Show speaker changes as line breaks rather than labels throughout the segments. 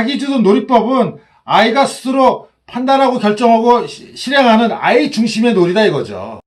자기주도 놀이법은 아이가 스스로 판단하고 결정하고 시- 실행하는 아이 중심의 놀이다 이거죠.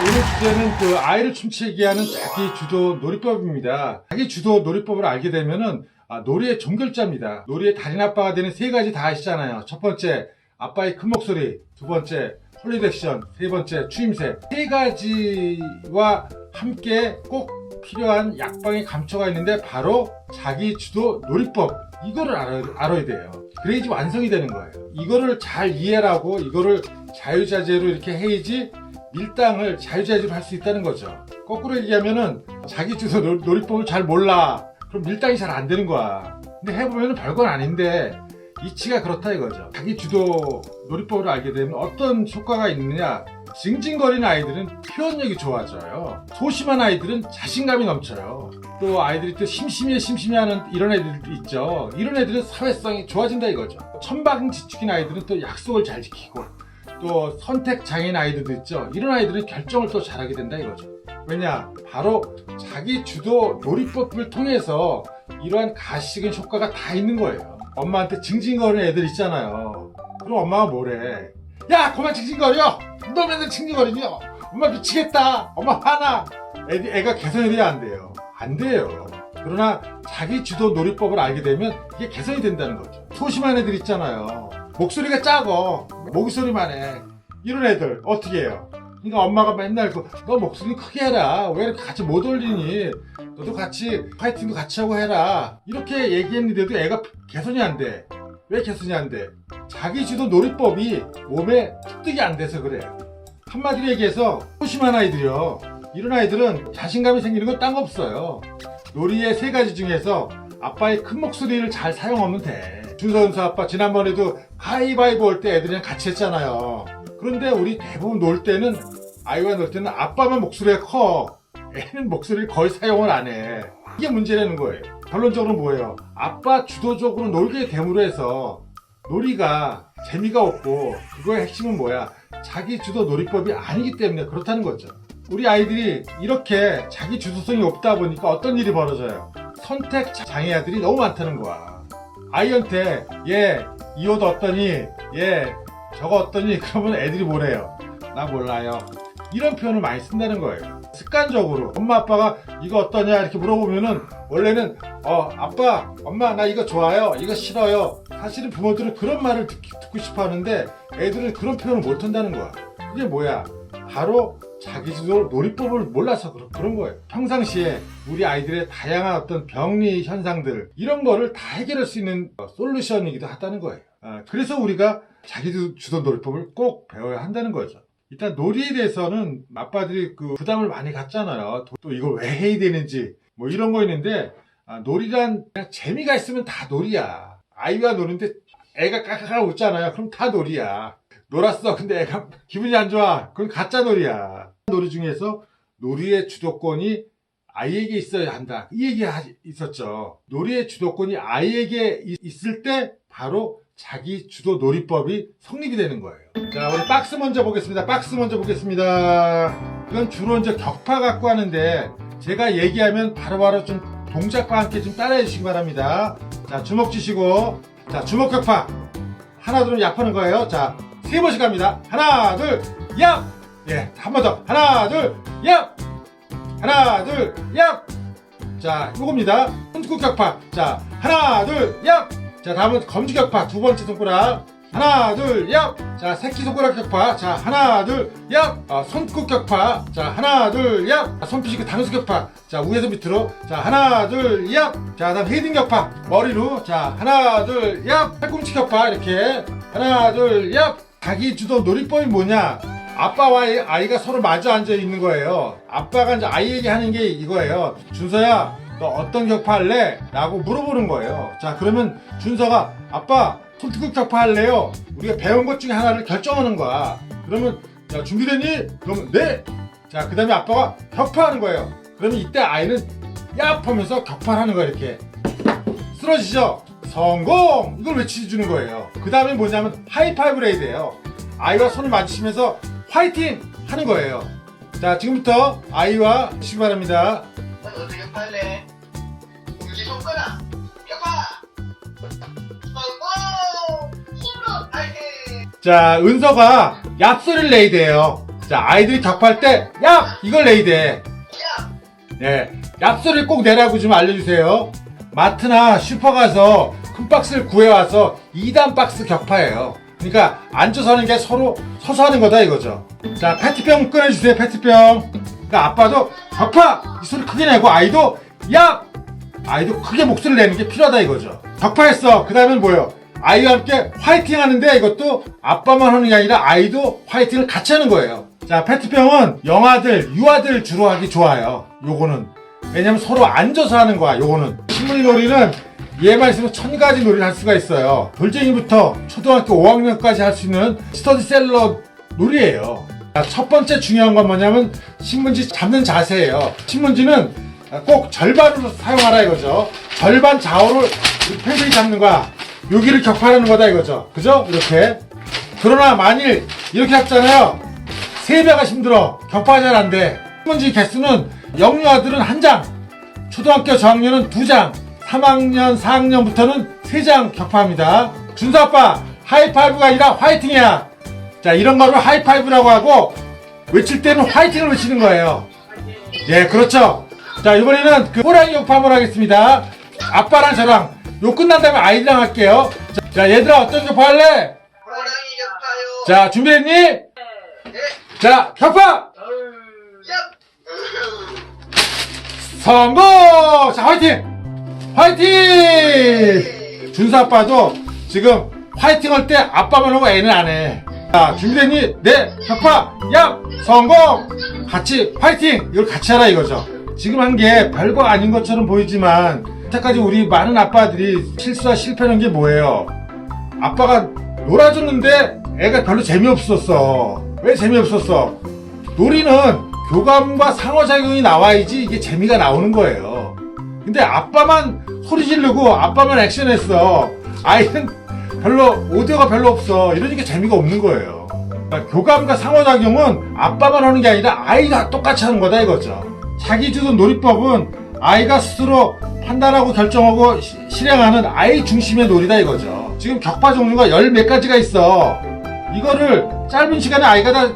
오늘 주제는 그 아이를 춤추게 하는 자기 주도 놀이법입니다. 자기 주도 놀이법을 알게 되면은 아, 놀이의 종결자입니다. 놀이의 달인 아빠가 되는 세 가지 다 아시잖아요. 첫 번째 아빠의 큰 목소리, 두 번째 홀리드 액션, 세 번째 추임새. 세 가지와 함께 꼭 필요한 약방의 감초가 있는데 바로 자기 주도 놀이법. 이거를 알아, 알아야 돼요. 그래야지 완성이 되는 거예요. 이거를 잘 이해하고 이거를 자유자재로 이렇게 해야지 밀당을 자유자재로 할 수 있다는 거죠. 거꾸로 얘기하면은 자기 주도 놀- 놀이법을 잘 몰라. 그럼 밀당이 잘 안 되는 거야. 근데 해보면은 별건 아닌데 이치가 그렇다 이거죠. 자기 주도 놀이법을 알게 되면 어떤 효과가 있느냐? 징징거리는 아이들은 표현력이 좋아져요. 소심한 아이들은 자신감이 넘쳐요. 또 아이들이 또 심심해 심심해 하는 이런 애들도 있죠. 이런 애들은 사회성이 좋아진다 이거죠. 천방지축인 아이들은 또 약속을 잘 지키고 또 선택 장애인 아이들도 있죠. 이런 아이들은 결정을 또 잘하게 된다 이거죠. 왜냐? 바로 자기 주도 놀이법을 통해서 이러한 가식은 효과가 다 있는 거예요. 엄마한테 징징거리는 애들 있잖아요. 그럼 엄마가 뭐래? 야, 그만 징징거려! 너 맨날 징징거리냐? 엄마 미치겠다! 엄마 화나! 애, 애가 개선이 돼야 안 돼요. 안 돼요. 그러나 자기 주도 놀이법을 알게 되면 이게 개선이 된다는 거죠. 소심한 애들 있잖아요. 목소리가 작어. 목소리만 해. 이런 애들 어떻게 해요? 그러니까 엄마가 맨날 그, 너 목소리 크게 해라. 왜 이렇게 같이 못 올리니? 너도 같이 파이팅도 같이 하고 해라. 이렇게 얘기했는데도 애가 개선이 안 돼. 왜 개선이 안 돼? 자기 주도 놀이법이 몸에 습득이 안 돼서 그래. 한마디로 얘기해서 소심한 아이들이요. 이런 아이들은 자신감이 생기는 건 딴 거 없어요. 놀이의 세 가지 중에서 아빠의 큰 목소리를 잘 사용하면 돼. 준서은서 아빠 지난번에도 가위바위보 할때 애들이랑 같이 했잖아요. 그런데 우리 대부분 놀 때는 아이와 놀 때는 아빠만 목소리가 커. 애는 목소리를 거의 사용을 안 해. 이게 문제라는 거예요. 결론적으로 뭐예요? 아빠 주도적으로 놀게 됨으로 해서 놀이가 재미가 없고 그거의 핵심은 뭐야? 자기 주도 놀이법이 아니기 때문에 그렇다는 거죠. 우리 아이들이 이렇게 자기 주도성이 없다 보니까 어떤 일이 벌어져요? 선택 장애 아들이 너무 많다는 거야. 아이한테 얘 이 옷 어떠니? 얘 저거 어떠니? 그러면 애들이 뭐래요? 나 몰라요. 이런 표현을 많이 쓴다는 거예요. 습관적으로 엄마 아빠가 이거 어떠냐 이렇게 물어보면은 원래는 어 아빠 엄마 나 이거 좋아요 이거 싫어요. 사실은 부모들은 그런 말을 듣, 듣고 싶어 하는데 애들은 그런 표현을 못 한다는 거야. 이게 뭐야? 바로 자기주도 놀이법을 몰라서 그런, 거예요. 평상시에 우리 아이들의 다양한 어떤 병리 현상들 이런 거를 다 해결할 수 있는 어, 솔루션이기도 하다는 거예요. 아, 그래서 우리가 자기주도 놀이법을 꼭 배워야 한다는 거죠 일단 놀이에 대해서는 아빠들이 그 부담을 많이 갖잖아요. 또, 또 이걸 왜 해야 되는지 뭐 이런 거 있는데 아, 놀이란 그냥 재미가 있으면 다 놀이야. 아이와 노는데 애가 까까까 웃잖아요. 그럼 다 놀이야. 놀았어. 근데 애가 기분이 안 좋아. 그건 가짜 놀이야. 놀이 중에서 놀이의 주도권이 아이에게 있어야 한다. 이 얘기 하- 있었죠. 놀이의 주도권이 아이에게 이- 있을 때 바로 자기 주도 놀이법이 성립이 되는 거예요. 자, 우리 박스 먼저 보겠습니다. 박스 먼저 보겠습니다. 이건 주로 이제 격파 갖고 하는데 제가 얘기하면 바로바로 좀 동작과 함께 좀 따라해 주시기 바랍니다. 자, 주먹 쥐시고 자, 주먹 격파. 하나 둘은 약하는 거예요. 자, 세 번씩 갑니다. 하나, 둘, 얍! 예, 한 번 더. 하나, 둘, 얍! 하나, 둘, 얍! 자, 요겁니다. 손톱 격파. 자, 하나, 둘, 얍! 자, 다음은 검지 격파. 두 번째 손가락. 하나, 둘, 얍! 자, 새끼 손가락 격파. 자, 하나, 둘, 얍! 아, 손끝 격파. 자, 하나, 둘, 얍! 아, 손피시크 당수 격파. 자, 위에서 밑으로. 자, 하나, 둘, 얍! 자, 다음 헤딩 격파. 머리로. 자, 하나, 둘, 얍! 팔꿈치 격파. 이렇게. 하나, 둘, 얍! 자기 주도 놀이법이 뭐냐? 아빠와 아이- 아이가 서로 마주 앉아 있는 거예요. 아빠가 이제 아이에게 하는 게 이거예요. 준서야, 너 어떤 격파 할래? 라고 물어보는 거예요. 자, 그러면 준서가 아빠 손톱 격파 할래요? 우리가 배운 것 중에 하나를 결정하는 거야. 그러면 야, 준비됐니? 그러면 네. 자, 그 다음에 아빠가 격파하는 거예요. 그러면 이때 아이는 얍 하면서 격파를 하는 거야 이렇게. 쓰러지죠? 성공! 이걸 외치주는 거예요. 그 다음에 뭐냐면 하이파이브를 해야 돼요. 아이와 손을 맞추시면서 화이팅! 하는 거예요. 자, 지금부터 아이와 시기 바랍니다.
넌 어떻게 팔래?
자, 은서가 내야 돼요. 자, 아이들이 격파할 때, 얍! 이걸. 야 네. 얍소리를 꼭 내라고 좀 알려주세요. 마트나 슈퍼 가서 큰 박스를 구해와서 2단 박스 격파예요. 그러니까 앉아서 하는 게 서로 서서 하는 거다 이거죠. 자, 페트병 꺼내주세요, 페트병. 그러니까 아빠도 격파! 이 소리 크게 내고 아이도 야! 아이도 크게 목소리를 내는 게 필요하다 이거죠. 격파했어. 그 다음엔 뭐예요? 아이와 함께 화이팅 하는데 이것도 아빠만 하는 게 아니라 아이도 화이팅을 같이 하는 거예요. 자, 페트병은 영아들, 유아들 주로 하기 좋아요. 요거는. 왜냐면 서로 앉아서 하는 거야, 요거는. 식물 놀이는 얘만 있으면 천 가지 놀이를 할 수가 있어요. 돌쟁이부터 초등학교 5학년까지 할 수 있는 스터디셀러 놀이예요. 자, 첫 번째 중요한 건 뭐냐면 신문지 잡는 자세예요. 신문지는 꼭 절반으로 사용하라 이거죠. 절반 좌우를 펜슬이 잡는 거야. 여기를 격파하는 거다 이거죠. 그죠? 이렇게. 그러나 만일 이렇게 잡잖아요. 세 배가 힘들어. 격파가 잘 안 돼. 신문지 개수는 영유 아들은 한 장, 초등학교 저학년은 두 장, 3학년, 4학년부터는 세 장 격파합니다. 준수 아빠, 하이파이브가 아니라 화이팅이야. 자, 이런 거를 하이파이브라고 하고 외칠 때는 화이팅을 외치는 거예요. 예, 그렇죠. 자, 이번에는 그 호랑이 한번 하겠습니다. 아빠랑 저랑 요 끝난 다음에 아이랑 할게요. 자, 자, 얘들아 어떤 격파 할래?
호랑이 격파요
자, 준비됐니?
네
자, 격파!
얍
성공! 자, 화이팅! 화이팅! 준수 아빠도 지금 화이팅 할 때 아빠만 하고 애는 안 해. 자, 준비됐니? 네, 격파! 야! 성공! 같이 화이팅! 이걸 같이 하라 이거죠. 지금 한 게 별거 아닌 것처럼 보이지만, 여태까지 우리 많은 아빠들이 실수와 실패하는 게 뭐예요? 아빠가 놀아줬는데 애가 별로 재미없었어. 왜 재미없었어? 놀이는 교감과 상호작용이 나와야지 이게 재미가 나오는 거예요. 근데 아빠만 소리 지르고 아빠만 액션했어. 아이는 별로 오디오가 별로 없어. 이러니까 재미가 없는 거예요. 그러니까 교감과 상호작용은 아빠만 하는 게 아니라 아이가 똑같이 하는 거다 이거죠. 자기주도 놀이법은 아이가 스스로 판단하고 결정하고 시- 실행하는 아이 중심의 놀이다 이거죠. 지금 격파 종류가 열 몇 가지가 있어. 이거를 짧은 시간에 아이가 다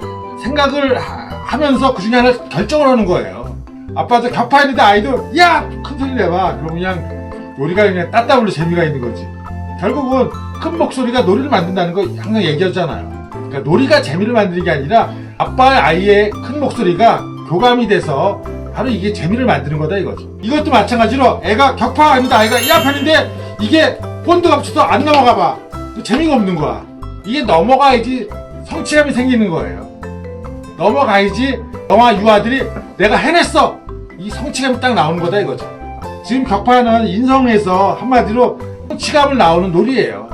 생각을 하, 면서그 중에 하나 결정을 하는 거예요. 아빠도 격파했는데 아이도 야! 큰 소리 내봐. 그럼 그냥 놀이가 그냥 따따블로 재미가 있는 거지. 결국은 큰 목소리가 놀이를 만든다는 거 항상 얘기하잖아요. 그러니까 놀이가 재미를 만드는 게 아니라 아빠의 아이의 큰 목소리가 교감이 돼서 바로 이게 재미를 만드는 거다 이거죠. 이것도 마찬가지로 애가 격파하는데 아이가 이 앞에는데 이게 본드 감춰도 안 넘어가 봐. 그 재미가 없는 거야. 이게 넘어가야지 성취감이 생기는 거예요. 넘어가야지 너와 유아들이 내가 해냈어 이 성취감이 딱 나오는 거다 이거죠 지금 격파는 인성에서 한마디로 성취감을 나오는 놀이에요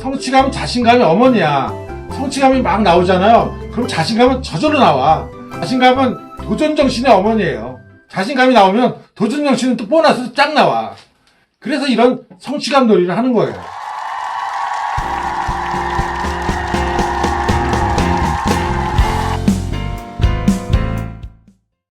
성취감은 자신감이 어머니야 성취감이 막 나오잖아요 그럼 자신감은 저절로 나와 자신감은 도전 정신의 어머니예요 자신감이 나오면 도전 정신은 또 보너스 쫙 나와. 그래서 이런 성취감 놀이를 하는 거예요